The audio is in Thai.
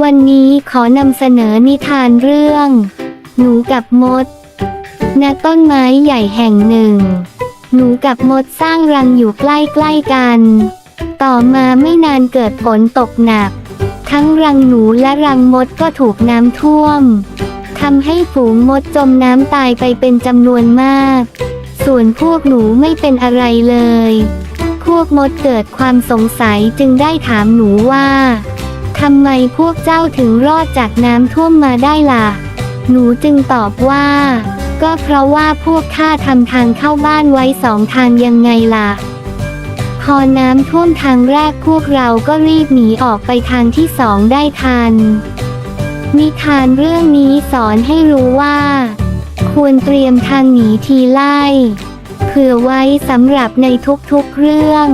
วันนี้ขอนำเสนอนิทานเรื่อง หนูกับมด ณ ต้นไม้ใหญ่แห่งหนึ่ง หนูกับมดสร้างรังอยู่ใกล้ๆกัน ต่อมาไม่นานเกิดฝนตกหนัก ทั้งรังหนูและรังมดก็ถูกน้ำท่วม ทำให้ฝูงมดจมน้ำตายไปเป็นจำนวนมาก ส่วนพวกหนูไม่เป็นอะไรเลย พวกมดเกิดความสงสัยจึงได้ถามหนูว่า ทำไมพวกเจ้าถึงรอดจากน้ำท่วมมาได้ล่ะ หนูจึงตอบว่า ก็เพราะว่าพวกข้าทำทางเข้าบ้านไว้สองทางยังไงล่ะ พอน้ำท่วมทางแรกพวกเราก็รีบหนีออกไปทางที่สองได้ทัน นิทานเรื่องนี้สอนให้รู้ว่า ควรเตรียมทางหนีทีไล่ เผื่อไว้สำหรับในทุกๆเรื่อง